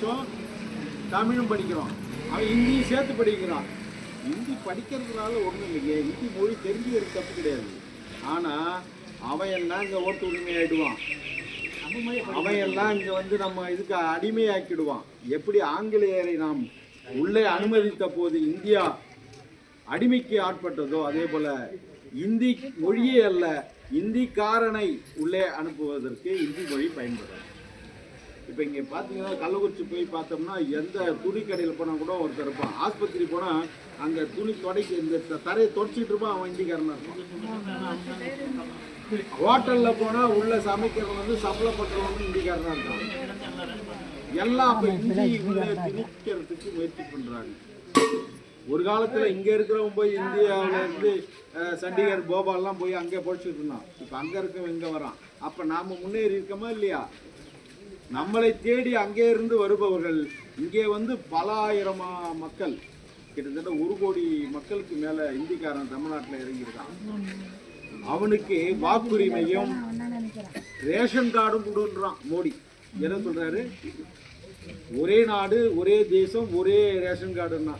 இங்கிலீஷும் தமிழும் படிக்கிறோம். அவன் ஹிந்தியும் சேர்த்து படிக்கிறான். ஹிந்தி படிக்கிறதுனால ஒன்றும் இல்லைங்க ஹிந்தி மொழி தெரிஞ்சுக்கிறது தப்பு கிடையாது. ஆனால் அவன் எல்லாம் இங்கே ஓட்டு உரிமை அவன் எல்லாம் இங்கே வந்து நம்ம இதுக்கு அடிமையாக்கிடுவான்? எப்படி ஆங்கிலேயரை நாம் உள்ளே அனுமதித்த போது இந்தியா அடிமைக்கு ஆட்பட்டதோ அதே போல் இந்தி மொழியே அல்ல இந்திக்காரனை உள்ளே அனுப்புவதற்கு இந்தி மொழி பயன்படும் இப்போ இங்கே பார்த்தீங்கன்னா கள்ளக்குறிச்சி போய் பார்த்தோம்னா எந்த துணி கடையில் போனால் கூட ஒருத்தர் இருப்பான். ஆஸ்பத்திரி போனால் அங்கே துணி துடைக்க இந்த தரையை தொடச்சிட்டு இருப்பான் அவன் இந்திக்காரனா இருப்பான். ஹோட்டலில் போனால் உள்ள சமைக்கிறவங்க வந்து சப்ளை பண்ணுறவங்க வந்து இந்திக்காரனா இருக்கான். எல்லாம் அப்போ இந்தி உள்ள திணிக்கிறதுக்கு முயற்சி பண்ணுறாங்க ஒரு காலத்தில் இங்கே இருக்கிறவங்க போய் இந்தியாவில் இருந்து சண்டிகர் போபால்லாம் போய் அங்கே படிச்சுட்டு இருந்தான். இப்போ அங்கே இருக்கவன் இங்கே வரான். அப்போ நாம் முன்னேறி இருக்கோமா இல்லையா? நம்மளை தேடி அங்கே இருந்து வருபவர்கள் இங்கே வந்து பல ஆயிரம் மக்கள் கிட்டத்தட்ட ஒரு கோடி மக்களுக்கு மேல இந்திக்காரன் தமிழ்நாட்டில் இறங்கியிருக்கான். அவனுக்கு வாக்குரிமையும் ரேஷன் கார்டும் கொடுன்றான் மோடி. என்ன சொல்றாரு? ஒரே நாடு ஒரே தேசம் ஒரே ரேஷன் கார்டுன்னா.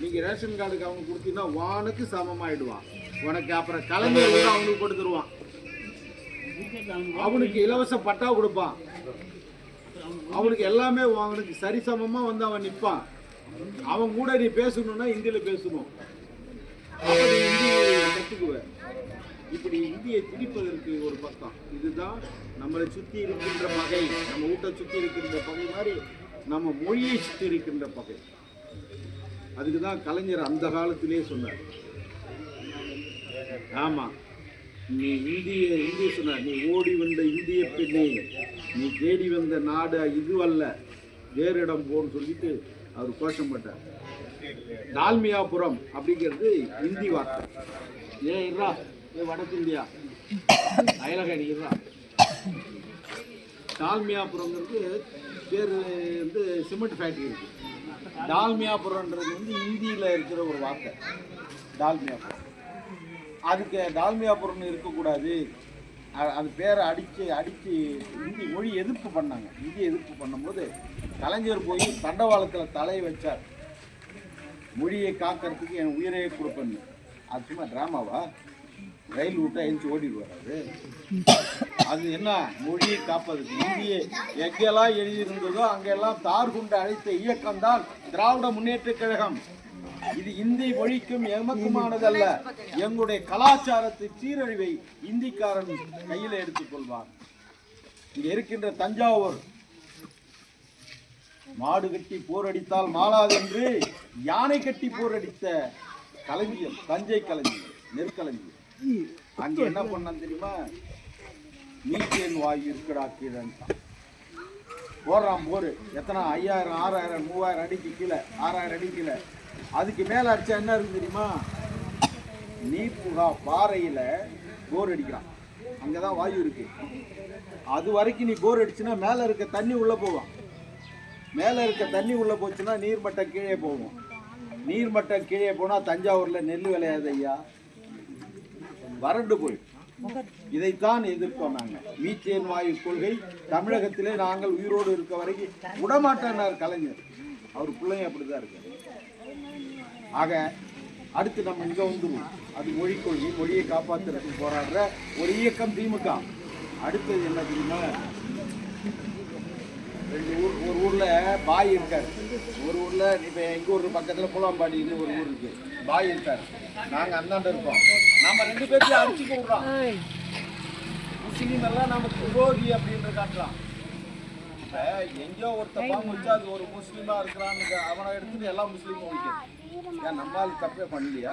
நீங்க ரேஷன் கார்டுக்கு அவனுக்கு கொடுத்தீங்கன்னா வானுக்கு சமமாயிடுவான். உனக்கு அப்புறம் கலைஞர் அவனுக்கு கொடுத்துருவான். அவனுக்கு இலவச பட்டா கொடுப்பான். அவனுக்கு எல்லாமே அவனுக்கு சரிசமமாக வந்து அவன் நிற்பான் அவன் கூட நீ பேசணும்னா இந்தியில் பேசணும் கற்றுக்குவேன் இப்படி இந்தியை திணிப்பதற்கு ஒரு பக்கம். இதுதான் நம்மளை சுற்றி இருக்கின்ற பகை. நம்ம வீட்டை சுற்றி இருக்கின்ற பகை மாதிரி நம்ம மொழியை சுற்றி இருக்கின்ற பகை. அதுக்கு தான் கலைஞர் அந்த காலத்திலே சொன்னார். ஆமாம் நீ இந்திய இந்திய சொன்ன நீ ஓடி வந்த இந்திய பெண்ணே. நீ தேடி வந்த நாடு இதுவல்ல வேறு இடம் போன்னு சொல்லிட்டு அவர் கோஷம் பட்டார். டால்மியாபுரம் அப்படிங்கிறது இந்தி வார்த்தை. ஏ இருறா ஏ வடக்கு இந்தியா. அயலக இருறா டால்மியாபுரங்கிறது பேர் வந்து சிமெண்ட் ஃபேக்ட்ரி இருக்குது டால்மியாபுரம்ன்றது வந்து இந்தியில் இருக்கிற ஒரு வார்த்தை. டால்மியாபுரம். அதுக்கு டால்மியாபுரம்னு இருக்கக்கூடாது. அது பேரை அடித்து அடித்து இந்தி மொழி எதிர்ப்பு பண்ணாங்க. இந்தி எதிர்ப்பு பண்ணும்போது கலைஞர் போய் தண்டவாளத்தில் தலையை வச்சார். மொழியை காக்கிறதுக்கு என் உயிரையே கொடுப்பேன்னு. அது சும்மா ட்ராமாவா? ரயில் விட்டா எழுந்து ஓடிடுவார் அது அது என்ன? மொழியை காப்பதுக்கு இந்தியை எங்கெல்லாம் எழுதியிருந்ததோ அங்கெல்லாம் தார் கொண்டு அழைத்த இயக்கம்தான் திராவிட முன்னேற்றக் கழகம். இது இந்தி மொழிக்கும் எமக்குமானதல்ல. எங்களுடைய கலாச்சாரத்தை சீரழிவை இந்திக்காரன் கையில் எடுத்துக் கொள்வான் இங்க இருக்கின்ற தஞ்சாவூர். மாடு கட்டி போரடித்தால் மாளாதென்று யானை கட்டி போரடித்த கலைஞர் தஞ்சை கலைஞர் நெற்கலைஞர். அங்க என்ன பண்ணான் தெரியுமா? மீத்தேன் வாயு இருக்குடா கீழன்ட்டான் போடுறான் போரு. எத்தனை? ஐயாயிரம் ஆறாயிரம் மூவாயிரம் அடிக்கு கீழே. ஆறாயிரம் அடி கீழே. அதுக்கு மேலே அடிச்சா என்ன இருக்கு தெரியுமா? நீர் புகா பாறையில் போர் அடிக்கிறான். அங்கே தான் வாயு இருக்கு. அது வரைக்கும் நீ போர் அடிச்சுன்னா மேலே இருக்க தண்ணி உள்ளே போவோம் மேலே இருக்க தண்ணி உள்ளே போச்சுன்னா நீர்மட்டம் கீழே போகும். நீர்மட்டம் கீழே போனால் தஞ்சாவூரில் நெல் விளையாது ஐயா. வறண்டு போய் இதைத்தான் எதிர்ப்போம் நாங்கள் மீத்தேன் வாயு கொள்கை தமிழகத்திலே நாங்கள் உயிரோடு இருக்க வரைக்கும் விடமாட்டேன்னார் கலைஞர். அவர் பிள்ளைங்க அப்படிதான் இருக்கு ஆக அடுத்து நம்ம இங்க வந்துருவோம். அது மொழி கொள்கை மொழியை காப்பாற்றுறதுக்கு போராடுற ஒரு இயக்கம் திமுக. அடுத்தது என்ன தெரியுமா? ரெண்டு ஊர் ஒரு ஊர்ல பாய் இருக்காரு. ஒரு ஊர்ல இப்ப எங்க ஊர் பக்கத்துல புலம்பாடின்னு ஒரு ஊர் இருக்கு. பாய் இருக்காரு. நாங்க அந்தாண்ட இருக்கோம். நம்ம ரெண்டு பேர்த்தையும் அடிச்சுக்க விடுறோம் முஸ்லீம் எல்லாம் நமக்கு விரோதி அப்படின்ற காட்டலாம் இப்ப எங்கேயோ ஒருத்த பாம்பு வச்சு அது ஒரு முஸ்லீமா இருக்கிறான்னு அவனை எடுத்துட்டு எல்லா முஸ்லீமும் வைக்கிறது ஏன் நம்மால் தப்பே பண்ணலையா?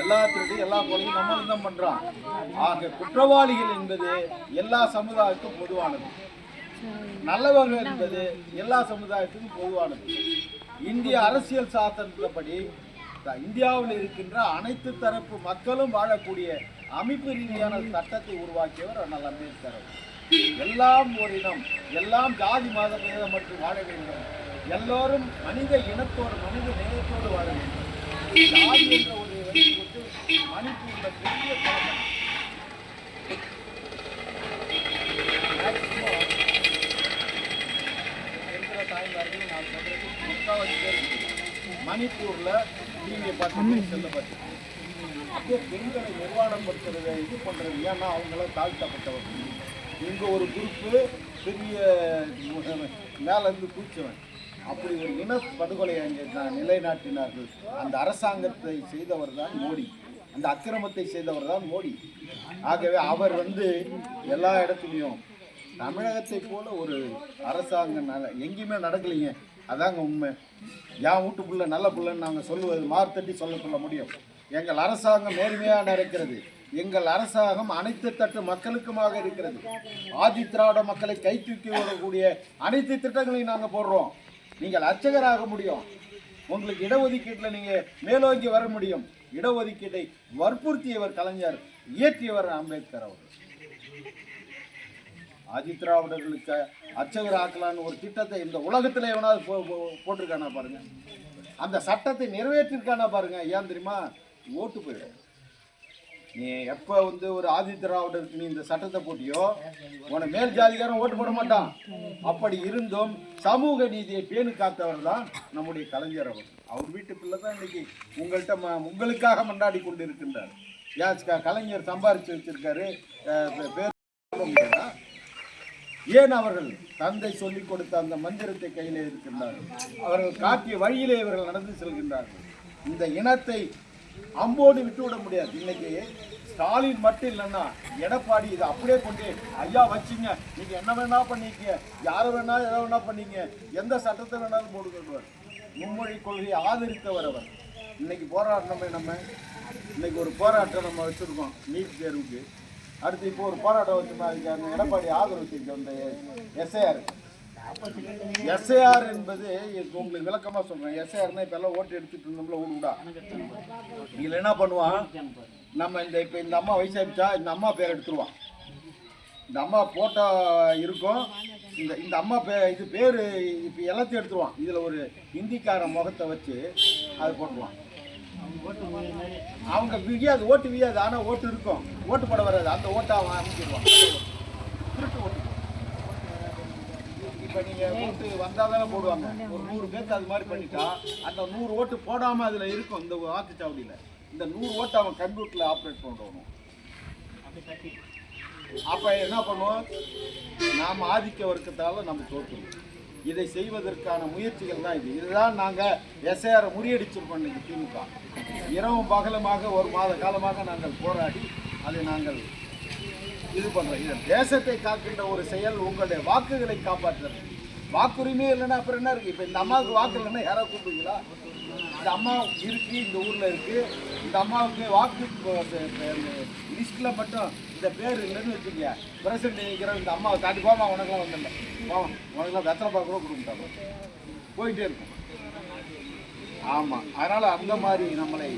எல்லா எல்லா கொலையும் நம்மளும் தான் பண்றான். ஆக குற்றவாளிகள் என்பது எல்லா சமுதாயத்துக்கும் பொதுவானது. நல்லவர்கள் என்பது எல்லா சமுதாயத்துக்கும் பொதுவானது. இந்திய அரசியல் சாசனத்தின்படி இந்தியாவில் இருக்கின்ற அனைத்து தரப்பு மக்களும் வாழக்கூடிய அமைப்பு ரீதியான சட்டத்தை உருவாக்கியவர் அண்ணல் அம்பேத்கர். எல்லாம் ஒரு இனம் எல்லாம் ஜாதி மத மற்றும் வாழ வேண்டும். எல்லோரும் மனித இனத்தோடு மனித நேயத்தோடு வாழ வேண்டும். என்ற ஒரு வைத்துக்கொண்டு மணிப்பூர்ல பெரிய குழப்பம். Maximum தாய் வந்தார்கள் நான் சொல்றது முக்காவாசி பேர் மணிப்பூரில் டிவியை பார்த்து செல்லப்பட்டு அப்படியே பெண்களை நிர்வாணப்படுத்துறதை இது பண்ணுறது ஏன்னா அவங்களாம் தாழ்த்தப்பட்டவர்கள். இங்கே ஒரு குரூப்பு பெரிய மேலேருந்து இருந்து அப்படி ஒரு இன படுகொலை அங்கே நிலைநாட்டினார்கள். அந்த அரசாங்கத்தை செய்தவர் தான் மோடி. அந்த அக்கிரமத்தை செய்தவர் தான் மோடி. ஆகவே அவர் வந்து எல்லா இடத்துலையும் தமிழகத்தை போல ஒரு அரசாங்கம் நல்ல எங்கேயுமே நடக்கலைங்க. அதாங்க உண்மை. என் வீட்டு பிள்ளை நல்ல பிள்ளைன்னு நாங்கள் சொல்லுவது மார்த்தட்டி சொல்ல சொல்ல முடியும். எங்கள் அரசாங்கம் நேர்மையாக நடக்கிறது. எங்கள் அரசாங்கம் அனைத்து தட்டு மக்களுக்குமாக இருக்கிறது. ஆதி திராவிட மக்களை கை தூக்கி விடக்கூடிய அனைத்து திட்டங்களையும் நாங்கள் போடுறோம். நீங்கள் அர்ச்சகராக முடியும். உங்களுக்கு இடஒதுக்கீட்டில் நீங்கள் மேலோங்கி வர முடியும். இடஒதுக்கீட்டை வற்புறுத்தியவர் கலைஞர் இயற்றியவர் அம்பேத்கர் அவர் ஆதித்ராவிடர்களுக்கு அர்ச்சகர் ஆக்கலான்னு ஒரு திட்டத்தை இந்த உலகத்தில் எவனாவது போ- போட்டிருக்கானா பாருங்க. அந்த சட்டத்தை நிறைவேற்றிருக்கானா பாருங்க. ஏன் தெரியுமா? ஓட்டு போயிடும் நீ எப்போ வந்து ஒரு ஆதித்திராவிடருக்கு நீ இந்த சட்டத்தை போட்டியோ உன மேல் ஜாதிகாரன் ஓட்டு போட மாட்டான். அப்படி இருந்தும் சமூக நீதியை பேணு காத்தவர் தான் நம்முடைய கலைஞர் அவர். அவர் வீட்டு பிள்ளை தான் இன்னைக்கு உங்கள்கிட்ட ம- உங்களுக்காக மண்டாடி கொண்டு இருக்கின்றார் ஏன் கலைஞர் சம்பாரிச்சு வச்சிருக்காரு பேர் ஏன் அவர்கள் தந்தை சொல்லிக் கொடுத்த அந்த மந்திரத்தை கையிலே இருக்கின்றார்கள் அவர்கள் காட்டிய வழியிலே இவர்கள் நடந்து செல்கின்றார்கள். இந்த இனத்தை அம்போடு விட்டு விட முடியாது. இன்னைக்கு ஸ்டாலின் மட்டும் இல்லைன்னா எடப்பாடி இதை அப்படியே கொண்டு ஐயா வச்சுங்க. நீங்க என்ன வேணா பண்ணிக்க யாரை வேணா எதை வேணா பண்ணிக்க எந்த சட்டத்தை வேணாலும் போடுகிறவர் மும்மொழி கொள்கையை ஆதரித்தவர் அவர். இன்னைக்கு போராட்டம் நம்ம இன்னைக்கு ஒரு போராட்டம் நம்ம வச்சுருக்கோம் நீட் தேர்வுக்கு. அடுத்து இப்போ ஒரு போராட்டம் வச்சுருந்தா அதுக்கு எடப்பாடி ஆதரவு செஞ்சு அந்த எஸ்ஐஆர் எஸ்ஐஆர் என்பது உங்களுக்கு விளக்கமா சொல்றேன். எஸ்ஐஆர்னா இப்ப எல்லாம் ஓட்டு எடுத்துட்டு இருந்தோம்ல ஊடுடா இதுல என்ன பண்ணுவான்? நம்ம இந்த இப்ப இந்த அம்மா வயசாயிடுச்சா இந்த அம்மா பேர் எடுத்துருவான். இந்த அம்மா போட்டோ இருக்கும். இந்த இந்த அம்மா பே இது பேர் இப்போ எல்லாத்தையும் எடுத்துருவான். இதில் ஒரு ஹிந்திக்கார முகத்தை வச்சு அது போட்டுருவான். அவங்க வியாது ஓட்டு வியாது ஆனால் ஓட்டு இருக்கும். ஓட்டு போட வராது. அந்த ஓட்டை அவன் அமைச்சிடுவான் திருட்டு ஓட்டு இப்போ நீங்கள் ஓட்டு வந்தால் தானே போடுவாங்க. ஒரு நூறு பேருக்கு அது மாதிரி பண்ணிட்டா அந்த நூறு ஓட்டு போடாமல் அதில் இருக்கும் இந்த வாக்குச்சாவடியில் இந்த நூறு ஓட்டு அவன் கம்ப்யூட்டரில் ஆப்ரேட் பண்ணணும் அப்போ என்ன பண்ணுவோம்? நாம் ஆதிக்க வர்க்கத்தால் நம்ம தோற்றுவோம் இதை செய்வதற்கான முயற்சிகள் தான் இது. இதுதான் நாங்கள் எஸ்ஐஆரை முறியடிச்சிருக்கோம் இன்னைக்கு திமுக. இரவும் பகலமாக ஒரு மாத காலமாக நாங்கள் போராடி அதை நாங்கள் இது பண்ணுறோம் இது தேசத்தை காக்கின்ற ஒரு செயல் உங்களுடைய வாக்குகளை காப்பாற்றுறது வாக்குரிமையே இல்லைன்னா அப்புறம் என்ன இருக்குது இப்போ இந்த அம்மாவுக்கு வாக்கு இல்லைன்னா யாராவது கூப்பிடுவீங்களா? இந்த அம்மா இருக்கு இந்த ஊரில் இருக்கு. இந்த அம்மாவுக்கு வாக்கு லிஸ்ட்டில் மட்டும் இந்த பேர் இல்லைன்னு வச்சுக்கோங்க. பிரசிடண்ட் நினைக்கிற இந்த அம்மாவை தாண்டி போமா உனக்கெல்லாம் வந்துடல போமா உனக்கெல்லாம் வெத்தலை பார்க்க கூட போயிட்டே இருக்கும். ஆமாம் அதனால் அந்த மாதிரி நம்மளை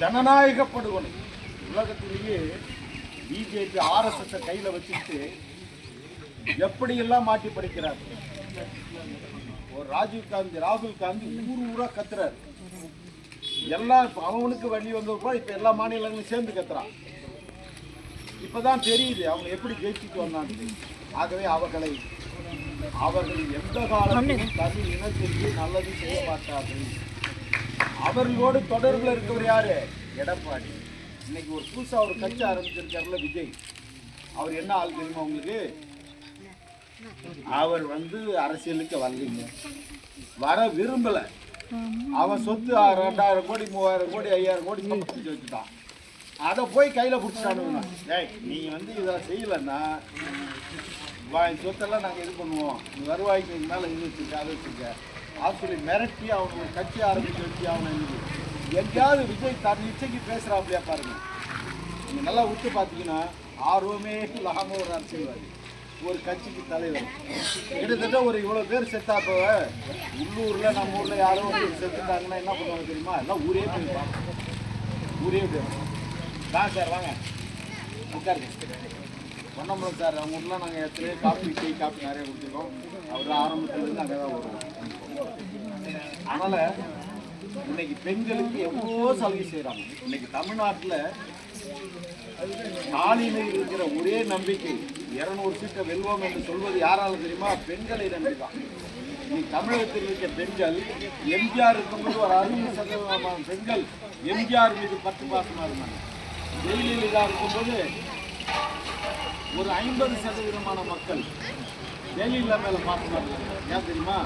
ஜனநாயக உலகத்திலேயே பிஜேபி ஆர்எஸ்எஸை கையில் வச்சுட்டு எப்படியெல்லாம் மாற்றி படிக்கிறார்? ஒரு ராஜீவ் காந்தி ராகுல் காந்தி ஊர் ஊரா கத்துறாரு. இப்ப அவனுக்கு வழி வந்தப்போ இப்போ எல்லா மாநிலங்களும் சேர்ந்து கத்துறான். இப்பதான் தெரியுது அவங்க எப்படி ஜெயிச்சுட்டு வந்தாங்க. ஆகவே அவர்களை அவர்கள் எந்த காலத்திலும் தமிழ் இனத்திற்கு நல்லது செய்ய மாட்டார்கள். அவர்களோடு தொடர்பில் இருக்கவர் யாரு? எடப்பாடி. இன்னைக்கு ஒரு புதுசாக ஒரு கட்சி ஆரம்பிச்சிருக்காருல விஜய். அவர் என்ன ஆள் தெரியுமா உங்களுக்கு? அவர் வந்து அரசியலுக்கு வரலைங்க. வர விரும்பல. அவன் சொத்து ஆ- ரெண்டாயிரம் கோடி மூவாயிரம் கோடி ஐயாயிரம் கோடி சம்பாதிச்சு வச்சுட்டான். அதை போய் கையில் பிடிச்சிட்டானுங்க ஏய் நீங்கள் வந்து இதை செய்யலைன்னா வா- இந்த சொத்தெல்லாம் நாங்கள் இது பண்ணுவோம். வருவாய்க்கு மேலே இது வச்சுருக்க அதை வச்சுருக்க. அப்படின்னு சொல்லி மிரட்டி அவனுக்கு கட்சி ஆரம்பிச்சு வச்சு அவனை இது எங்கேயாவது விஜய் தன் இச்சைக்கு பேசுகிறாப்லையா பாருங்க. நீங்கள் நல்லா விட்டு பார்த்தீங்கன்னா ஆர்வமே இல்லாமல் ஒரு அரசியல்வாதி ஒரு கட்சிக்கு தலைவர். கிட்டத்தட்ட ஒரு இவ்வளோ பேர் செத்தாப்போ உள்ளூரில் நம்ம ஊரில் யாரோ ஒரு செத்துட்டாங்கன்னா என்ன பண்ணுவாங்க தெரியுமா? எல்லாம் ஊரே போயிருப்பாங்க ஊரே போயிருப்பாங்க வாங்க சார் வாங்க. உட்காருங்க. பொன்னம்பலம் சார் அவங்க ஊரில் நாங்கள் எத்தனையோ காப்பி டீ காப்பி நிறைய கொடுத்துருக்கோம் அவர் ஆரம்பத்துலேருந்து அங்கே தான் வருவோம் அதனால் இன்னைக்கு பெண்களுக்கு எவ்வளோ சலுகை செய்கிறாங்க இன்னைக்கு தமிழ்நாட்டில் நாளில் இருக்கிற ஒரே நம்பிக்கை இருநூறு சீட்டை வெல்வோம் என்று சொல்வது யாரால தெரியுமா? பெண்களை நம்பிதான். இன்னைக்கு தமிழகத்தில் இருக்கிற பெண்கள் எம்ஜிஆர் இருக்கும்போது ஒரு அறுபது சதவீதமான பெண்கள். எம்ஜிஆர் மீது பத்து பாசமாக இருந்தாங்க. ஜெயலலிதா இருக்கும்போது ஒரு ஐம்பது சதவீதமான மக்கள் ஜெயலலிதா மேலே பாசமா இருந்தாங்க. ஏன் தெரியுமா?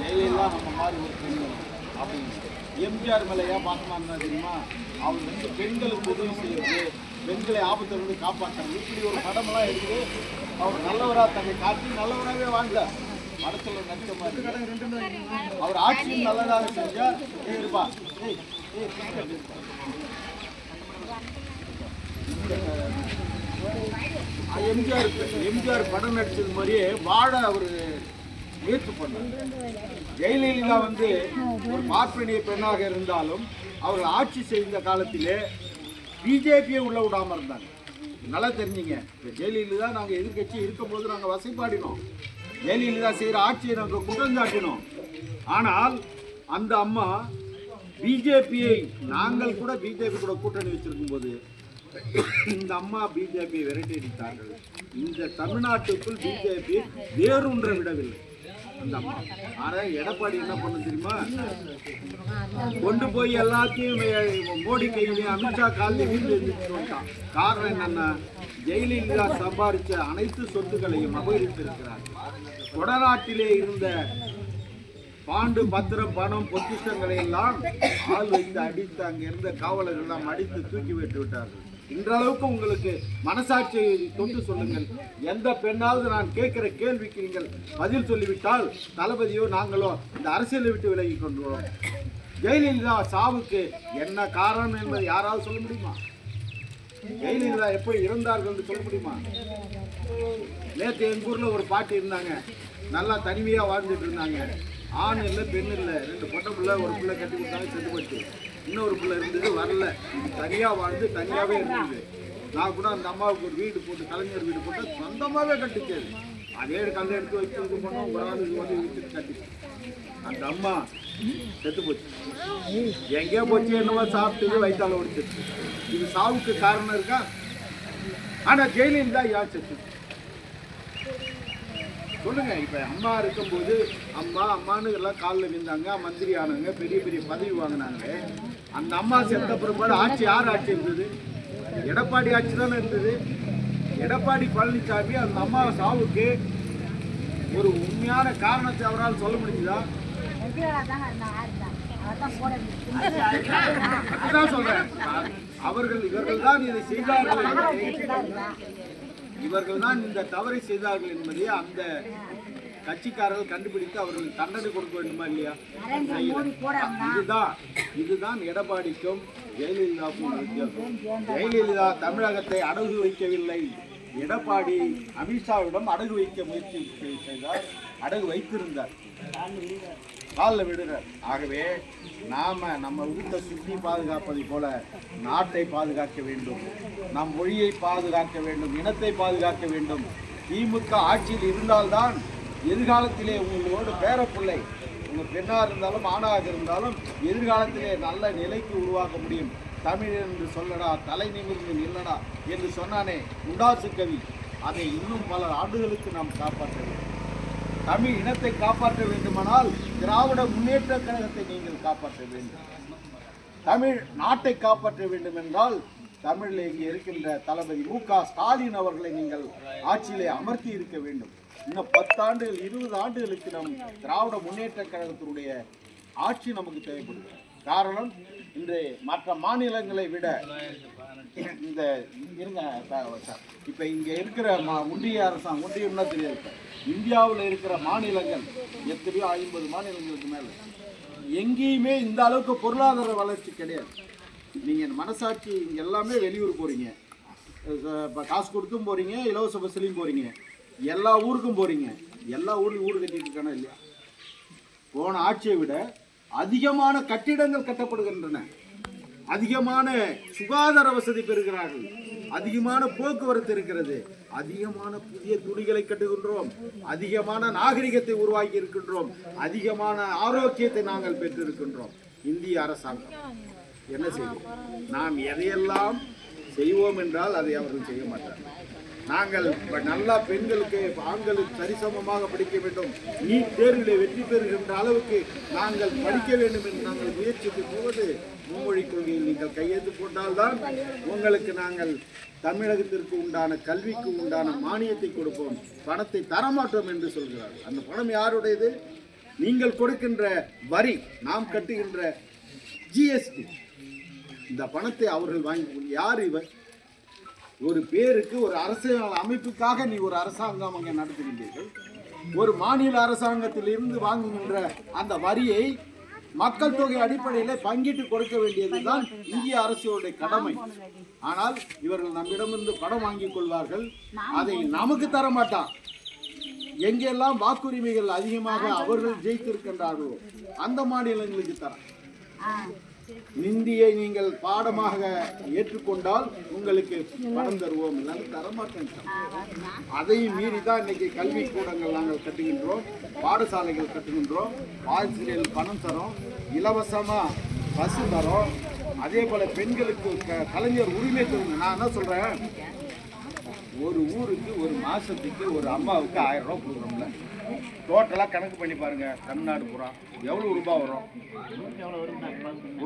ஜெயலலிதா நம்ம மாதிரி ஒரு பெண்கள். அப்படின்னு எம்ஜிஆர் மேலே ஏன் பாசமாக இருந்தா தெரியுமா? அவர் வந்து பெண்களுக்கு உதவி செய்யறது பெண்களை ஆபத்திலிருந்து வந்து காப்பாற்றுறது இப்படி ஒரு படமெல்லாம் எடுத்து அவர் நல்லவராக தன்னை காட்டி நல்லவராகவே வாழ்ந்தார். படத்தில் நடிக்க மாதிரி. அவர் ஆட்சியும் நல்லதாக செஞ்சா இருப்பா. எம்ஜிஆர் எம்ஜிஆர் படம் நடிச்சது மாதிரியே வாழ அவர் முயற்சி பண்ணார் ஜெயலலிதா வந்து ஒரு பார்ப்பனிய பெண்ணாக இருந்தாலும் அவர்கள் ஆட்சி செய்த காலத்திலே பிஜேபியை உள்ள விடாமல் இருந்தாங்க. நல்லா தெரிஞ்சுங்க. இப்போ ஜெயலலிதா நாங்கள் எதிர்கட்சி இருக்கும்போது நாங்கள் வசைப்பாடினோம். ஜெயலலிதா செய்கிற ஆட்சியை நாங்கள் குற்றஞ்சாட்டினோம். ஆனால் அந்த அம்மா பிஜேபியை நாங்கள் கூட பிஜேபி கூட கூட்டணி வச்சிருக்கும் போது இந்த அம்மா பிஜேபியை விரட்டி அடித்தார்கள் இந்த தமிழ்நாட்டுக்குள் பிஜேபி வேரூன்ற விடவில்லை. அந்த எடப்பாடி என்ன பண்ண தெரியுமா? கொண்டு போய் எல்லாத்தையும் மோடி கையிலையும் அமித்ஷா காலையும் வீட்டில் இருந்துட்டு காரணம் என்னன்னா ஜெயலலிதா சம்பாதிச்ச அனைத்து சொத்துக்களையும் அபகரித்திருக்கிறார். கொடநாட்டிலே இருந்த பாண்டு பத்திரம் பணம் பொக்கிஷங்களை எல்லாம் ஆள் வைத்து அடித்து அங்கே இருந்த காவலர்கள் எல்லாம் அடித்து தூக்கி விட்டு விட்டார்கள். இன்றளவுக்கு உங்களுக்கு மனசாட்சியை தொட்டு சொல்லுங்கள். எந்த பெண்ணாவது நான் கேட்கிற கேள்விக்கு நீங்கள் பதில் சொல்லிவிட்டால் தளபதியோ நாங்களோ இந்த அரசியலை விட்டு விலகி கொண்டுள்ளோம் ஜெயலலிதா சாவுக்கு என்ன காரணம் என்பதை யாராவது சொல்ல முடியுமா? ஜெயலலிதா எப்படி இறந்தார்கள் என்று சொல்ல முடியுமா? நேற்று எங்கள் ஊரில் ஒரு பாட்டு இருந்தாங்க. நல்லா தனிமையாக வாழ்ந்துட்டு இருந்தாங்க. ஆண் இல்லை பெண் இல்லை. ரெண்டு பொட்டை பிள்ளை ஒரு பிள்ளை கட்டி கொடுத்தாங்க செத்து போச்சு. இன்னொரு பிள்ளை இருந்தது வரல. தனியாக வாழ்ந்து தனியாகவே இருந்தது. நான் கூட அந்த அம்மாவுக்கு ஒரு வீடு போட்டு கலைஞர் வீடு போட்டு சொந்தமாகவே கட்டிச்சது அதே கல் எடுத்து வச்சு இது பண்ணோம் ஒரு ஆள் இது வந்து விட்டுட்டு கட்டிச்சு அந்த அம்மா செத்து போச்சு. எங்கேயோ போச்சு என்னவோ சாப்பிட்டு வயிற்றால் ஒடிச்சிருச்சு. இது சாவுக்கு காரணம் இருக்கா? ஆனா தான் யார் செத்து? சொல்லுங்க இப்ப அம்மா இருக்கும்போது அம்மா அம்மானு எல்லாம் காலில் விழுந்தாங்க மந்திரி ஆனாங்க பெரிய பெரிய பதவி வாங்கினாங்க. அந்த அம்மா செத்த பிற்பாடு ஆட்சி யார் ஆட்சி இருந்தது? எடப்பாடி ஆட்சி தானே இருந்தது. எடப்பாடி பழனிசாமி அந்த அம்மா சாவுக்கு ஒரு உண்மையான காரணத்தை அவரால் சொல்ல முடிஞ்சுதா? அதுதான் சொல்றேன். அவர்கள் இவர்கள் தான் இதை செய்தார்கள். இவர்கள் தான் இந்த தவறை செய்தார்கள் என்பதை அந்த கட்சிக்காரர்கள் கண்டுபிடித்து அவர்களுக்கு தண்டனை கொடுக்க வேண்டுமா இல்லையா? இதுதான் இதுதான் எடப்பாடிக்கும் ஜெயலலிதாவுக்கும் வித்தியாசம். ஜெயலலிதா தமிழகத்தை அடகு வைக்கவில்லை. எடப்பாடி அமித்ஷாவிடம் அடகு வைக்க முயற்சி செய்தார் அடகு வைத்திருந்தார். காலில் விடுறார். ஆகவே நாம் நம்ம வீட்டை சுற்றி பாதுகாப்பதை போல நாட்டை பாதுகாக்க வேண்டும். நம் மொழியை பாதுகாக்க வேண்டும். இனத்தை பாதுகாக்க வேண்டும். திமுக ஆட்சியில் இருந்தால்தான் எதிர்காலத்திலே உங்களோட பேரப்பிள்ளை உங்கள் பெண்ணாக இருந்தாலும் ஆணாக இருந்தாலும் எதிர்காலத்திலே நல்ல நிலைக்கு உருவாக்க முடியும். தமிழ் என்று சொல்லடா தலை நிமிர்ந்து நில்லடா என்று சொன்னானே உண்டாசு கவி. அதை இன்னும் பல ஆண்டுகளுக்கு நாம் காப்பாற்ற வேண்டும். தமிழ் இனத்தை காப்பாற்ற வேண்டுமானால் திராவிட முன்னேற்ற கழகத்தை நீங்கள் காப்பாற்ற வேண்டும். தமிழ் நாட்டை காப்பாற்ற வேண்டும் என்றால் தமிழில் இங்கே இருக்கின்ற தளபதி மு க ஸ்டாலின் அவர்களை நீங்கள் ஆட்சியிலே அமர்த்தி இருக்க வேண்டும். இன்னும் பத்தாண்டுகள் இருபது ஆண்டுகளுக்கு நம் திராவிட முன்னேற்ற கழகத்தினுடைய ஆட்சி நமக்கு தேவைப்படுகிறது. காரணம் இன்று மற்ற மாநிலங்களை விட இந்த இருங்க இப்போ இங்கே இருக்கிற மா ஒன்றிய அரசாங்கம் ஒன்றியம்னா தெரியாது இப்போ. இந்தியாவில் இருக்கிற மாநிலங்கள் எத்தனையோ ஐம்பது மாநிலங்களுக்கு மேலே. எங்கேயுமே இந்த அளவுக்கு பொருளாதார வளர்ச்சி கிடையாது. நீங்கள் மனசாட்சி இங்கே எல்லாமே வெளியூர் போகிறீங்க இப்போ காசு கொடுத்தும் போகிறீங்க இலவச பஸ்லேயும் போகிறீங்க எல்லா ஊருக்கும் போகிறீங்க எல்லா ஊர்லையும் ஊர் கட்டிட்டு இருக்கானா இல்லையா? போன ஆட்சியை விட அதிகமான கட்டிடங்கள் கட்டப்படுகின்றன. அதிகமான சுகாதார வசதி பெறுகிறார்கள். அதிகமான போக்குவரத்து இருக்கிறது. அதிகமான புதிய துணிகளை கட்டுகின்றோம். அதிகமான நாகரிகத்தை உருவாக்கி இருக்கின்றோம். அதிகமான ஆரோக்கியத்தை நாங்கள் பெற்றிருக்கின்றோம். இந்திய அரசாங்கம். என்ன செய்யும்? நாம் எதையெல்லாம் செய்வோம் என்றால் அதை அவர்கள் செய்ய மாட்டார்கள். நாங்கள் நல்லா பெண்களுக்கு ஆண்களுக்கு சரிசமமாக படிக்க வேண்டும். நீட் தேர்விலே வெற்றி பெறுகின்ற அளவுக்கு நாங்கள் படிக்க வேண்டும் என்று நாங்கள் முயற்சிக்கும் போவது மும்மொழி கொள்கையில் நீங்கள் கையெழுத்து போட்டால்தான் உங்களுக்கு நாங்கள் தமிழகத்திற்கு உண்டான கல்விக்கு உண்டான மானியத்தை கொடுப்போம் பணத்தை தரமாட்டோம் என்று சொல்கிறார். அந்த பணம் யாருடையது? நீங்கள் கொடுக்கின்ற வரி நாம் கட்டுகின்ற ஜிஎஸ்டி இந்த பணத்தை அவர்கள் வாங்கி யார் இவர்? ஒரு பேருக்கு ஒரு அரசியல் அமைப்புக்காக நீ ஒரு அரசாங்கம் அங்கே நடத்துகின்றீர்கள். ஒரு மாநில அரசாங்கத்தில் இருந்து வாங்குகின்ற அந்த வரியை மக்கள் தொகை அடிப்படையில் பங்கிட்டு கொடுக்க வேண்டியதுதான் இந்திய அரசியலுடைய கடமை. ஆனால் இவர்கள் நம்மிடமிருந்து பணம் வாங்கிக் கொள்வார்கள். அதை நமக்கு தர மாட்டான். எங்கெல்லாம் வாக்குரிமைகள் அதிகமாக அவர்கள் ஜெயித்திருக்கின்றார்களோ அந்த மாநிலங்களுக்கு தர இந்தியை நீங்கள் பாடமாக ஏற்றுக்கொண்டால் உங்களுக்கு பணம் தருவோம். இல்லைன்னு தரமாட்டேன் அதையும் மீறி தான் இன்னைக்கு கல்வி கூடங்கள் நாங்கள் கட்டுகின்றோம் பாடசாலைகள் கட்டுகின்றோம் ஆசிரியர்கள் பணம் தரோம் இலவசமாக பஸ் தரோம். அதே போல பெண்களுக்கு க- கலைஞர் உரிமை தருங்க. நான் என்ன சொல்றேன்? ஒரு ஊருக்கு ஒரு மாசத்துக்கு ஒரு அம்மாவுக்கு ஆயிரம் ரூபாய் கொடுக்குறோம்ல. டோட்டலாக கணக்கு பண்ணி பாருங்க. தமிழ்நாடு பூரா. எவ்வளோ ரூபாய் வரும்?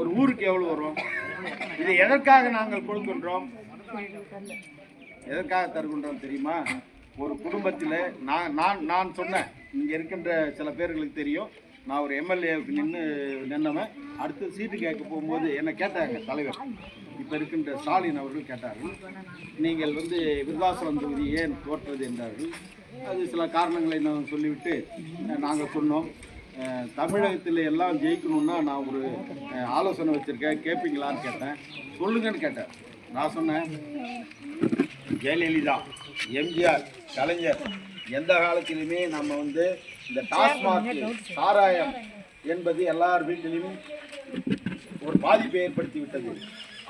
ஒரு ஊருக்கு எவ்வளோ வரும்? இது எதற்காக நாங்கள் கொடுக்கின்றோம்? எதற்காக தருகின்றோம் தெரியுமா? ஒரு குடும்பத்தில் நான் நான் நான் சொன்னேன். இங்கே இருக்கின்ற சில பேர்களுக்கு தெரியும். நான் ஒரு எம்எல்ஏவுக்கு நின்று நின்னவன். அடுத்து சீட்டு கேட்க போகும்போது என்னை கேட்டாங்க தலைவர். இப்போ இருக்கின்ற ஸ்டாலின் அவர்கள் கேட்டார்கள். நீங்கள் வந்து விருதாசலம் தொகுதி ஏன் தோற்றது என்றார்கள். அது சில காரணங்களை நான் சொல்லிவிட்டு நாங்கள் சொன்னோம். தமிழகத்தில் எல்லாம் ஜெயிக்கணும்னா நான் ஒரு ஆலோசனை வச்சுருக்கேன். கேட்பீங்களான்னு கேட்டேன். சொல்லுங்கன்னு கேட்டேன். நான் சொன்னேன் ஜெயலலிதா எம்ஜிஆர் கலைஞர் எந்த காலத்திலுமே நம்ம வந்து இந்த டாஸ்மாக் சாராயம் என்பது எல்லார் வீட்டிலையும் ஒரு பாதிப்பை ஏற்படுத்தி விட்டது.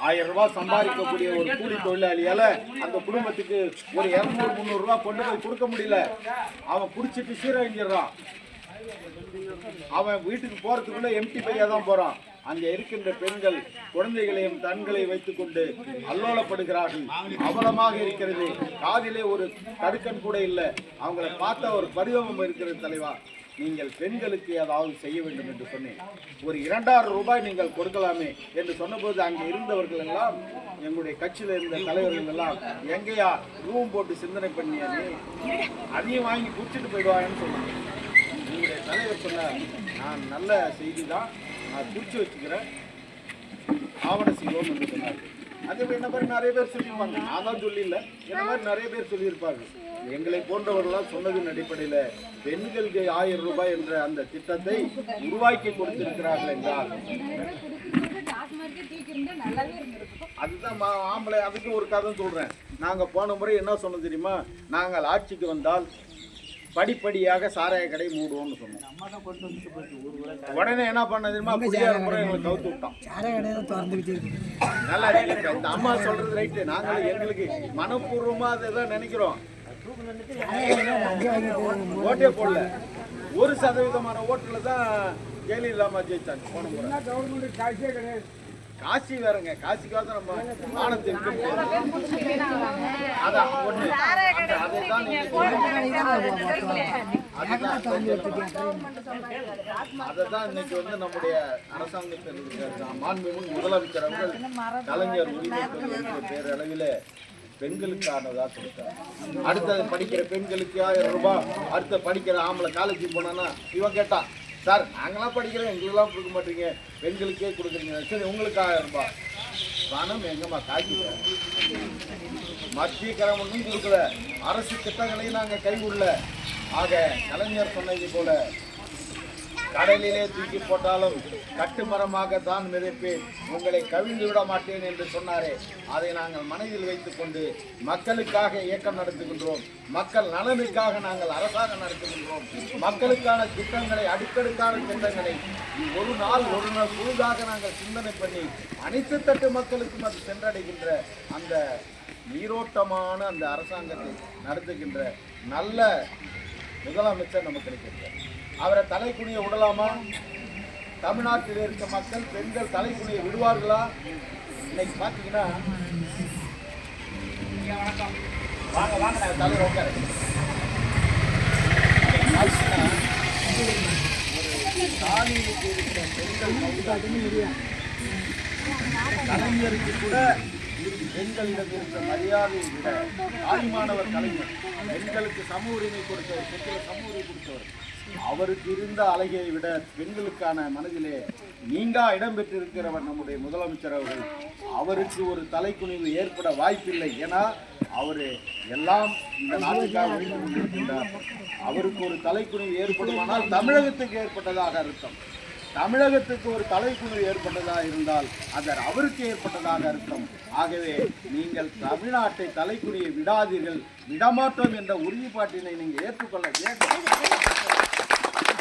ஆயிரம் ரூபாய் சம்பாதிக்கக்கூடிய ஒரு கூலி தொழிலாளியால அந்த குடும்பத்துக்கு ஒரு இரநூறு முந்நூறு ரூபாய் கொண்டு போய் கொடுக்க முடியல. அவன் குடிச்சிட்டு சீரழிஞ்சிடுறான். அவன் வீட்டுக்கு போறதுக்குள்ள எம்டி பையா தான் போறான். அங்கே இருக்கின்ற பெண்கள் குழந்தைகளையும் தன்களை வைத்துக்கொண்டு அல்லோலப்படுகிறார்கள். அவலமாக இருக்கிறது. காதிலே ஒரு தடுக்கண் கூட இல்லை. அவங்கள பார்த்தா ஒரு பரிவமம் இருக்கிறது தலைவா. நீங்கள் பெண்களுக்கு ஏதாவது செய்ய வேண்டும் என்று சொன்னேன். ஒரு இரண்டாயிரம் ரூபாய் நீங்கள் கொடுக்கலாமே என்று சொன்னபோது அங்கே இருந்தவர்கள் எல்லாம் எங்களுடைய கட்சியில் இருந்த தலைவர்கள் எல்லாம் எங்கேயா ரூம் போட்டு சிந்தனை பண்ணியானே அதையும் வாங்கி குடிச்சிட்டு போயிடுவாங்கன்னு சொன்னாங்க. எங்களுடைய தலைவர் சொன்னார் நான் நல்ல செய்தி தான் நான் குறித்து வச்சுக்கிறேன் ஆவண செய்வோம் என்று சொன்னார் அதே மாதிரி என்ன மாதிரி நிறைய பேர் சொல்லியிருப்பாங்க. நான் தான் சொல்லல என்ன மாதிரி நிறைய பேர் சொல்லியிருப்பாங்க. எங்களை போன்றவர்களால் சொன்னதின் அடிப்படையில் பெண்களுக்கு ஆயிரம் ரூபாய் என்ற அந்த திட்டத்தை உருவாக்கி கொடுத்திருக்கிறார்கள் என்றால் அதுதான் மா- ஆம்பளை அதுக்கு ஒரு கதை சொல்றேன். நாங்க போன முறை என்ன சொன்னோம் தெரியுமா? நாங்கள் ஆட்சிக்கு வந்தால் படிப்படியாக சாராய கடை மூடுவோம்னு சொன்னோம். உடனே என்ன பண்ண தெரியுமா? குடியார முறை எங்களை கவுத்து விட்டான். சாரை கடையை திறந்துக்கிட்டே நல்லா இருக்கு இந்த அம்மா சொல்றது ரைட்டு நாங்களும் எங்களுக்கு மனப்பூர்வமா அதை தான் நினைக்கிறோம் ஓட்டே போடல. ஒரு சதவீதமான ஓட்டுல தான் ஜெயலலிதா அம்மா ஜெயிச்சாங்க. போன முறை. கவர்மெண்ட் கிடையாது. காசி வேறங்க காசிக்காக நம்ம ஆனந்த் இருக்க. அதான் ஒண்ணு. அந்த- அதைதான் நீங்க அதைதான் இன்னைக்கு வந்து நம்முடைய அரசாங்கத்தில் இருக்கிற மாண்புமிகு முதலமைச்சர் அவர்கள் கலைஞர் உரிமை தொகை என்ற பேரளவில் பெண்களுக்கானதா கொடுத்தார். அடுத்தது படிக்கிற பெண்களுக்கு ஆயிரம் ரூபாய் அடுத்த படிக்கிற ஆம்பளை காலேஜ் போனான்னா இவன் கேட்டான் சார் நாங்களாம் படிக்கிறோம். எங்களுக்கெல்லாம் கொடுக்க மாட்டீங்க. பெண்களுக்கே கொடுக்குறீங்க. சரி உங்களுக்கு ஆயிரம் ரூபாய். பணம் எங்கம்மா? காய்ச்சி மத்திய கரம் ஒன்றும் கொடுக்கல. அரசு திட்டங்களையும் நாங்கள் கைவிடல ஆக கலைஞர் சொன்னது போல கடலிலே தூக்கி போட்டாலும் கட்டுமரமாக தான் மிதப்பேன். உங்களை கவிழ்ந்து விட மாட்டேன் என்று சொன்னாரே. அதை நாங்கள் மனதில் வைத்துக்கொண்டு மக்களுக்காக இயக்கம் நடத்துகின்றோம். மக்கள் நலனுக்காக நாங்கள் அரசாங்கம் நடத்துகின்றோம். மக்களுக்கான திட்டங்களை அடுக்கடுக்கான திட்டங்களை ஒரு நாள் ஒரு நாள் முழுதாக நாங்கள் சிந்தனை பண்ணி அனைத்து தட்டு மக்களுக்கும் அது சென்றடைகின்ற அந்த நீரோட்டமான அந்த அரசாங்கத்தை நடத்துகின்ற நல்ல முதலமைச்சர் நமக்கு கிடைக்கிறார் அவரை தலை குனிய விடலாமா? தமிழ்நாட்டில் இருக்க மக்கள் பெண்கள் தலை குனிய விடுவார்களா? இன்னைக்கு பார்த்தீங்கன்னா வாங்க வாங்க நான் தலைவர் உட்காரு ஒரு தாலிக்கு இருக்கிற பெண்கள் கலைஞருக்கு கூட பெண்களிடம் இருந்த மரியாதையை விட தாய்மானவர் கலைஞர் பெண்களுக்கு சம உரிமை கொடுத்தவர் பெண்களை சம உரிமை கொடுத்தவர். அவருக்கு இருந்த அழகியை விட பெண்களுக்கான மனதிலே நீங்கா இடம் பெற்றிருக்கிறவர் நம்முடைய முதலமைச்சர் அவர்கள். அவருக்கு ஒரு தலைக்குனிவு ஏற்பட வாய்ப்பில்லை. ஏன்னா அவர் எல்லாம் இந்த நாட்டுக்காக வைத்துக் கொண்டிருக்கின்றார். அவருக்கு ஒரு தலைக்குனிவு ஏற்படுமானால் தமிழகத்துக்கு ஏற்பட்டதாக அர்த்தம். தமிழகத்துக்கு ஒரு தலைக்குழு ஏற்பட்டதாக இருந்தால் அது அவருக்கு ஏற்பட்டதாக அர்த்தம் ஆகவே நீங்கள் தமிழ்நாட்டை தலைக்குழியை விடாதீர்கள். விடமாட்டோம் என்ற உறுதிப்பாட்டினை நீங்கள் ஏற்றுக்கொள்ள வேண்டும்.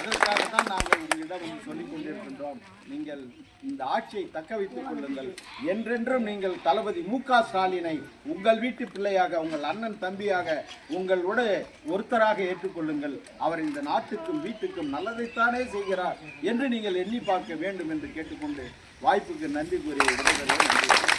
அதற்காக தான் நாங்கள் உங்களிடம் சொல்லிக் கொண்டிருக்கின்றோம். நீங்கள் இந்த ஆட்சியை தக்க வைத்துக் கொள்ளுங்கள். என்றென்றும் நீங்கள் தளபதி மு க ஸ்டாலினை உங்கள் வீட்டு பிள்ளையாக உங்கள் அண்ணன் தம்பியாக உங்களோட ஒருத்தராக ஏற்றுக்கொள்ளுங்கள். அவர் இந்த நாட்டுக்கும் வீட்டுக்கும் நல்லதைத்தானே செய்கிறார் என்று நீங்கள் எண்ணி பார்க்க வேண்டும் என்று கேட்டுக்கொண்டு வாய்ப்புக்கு நன்றி கூறிய விடைபெறுகிறேன். நன்றி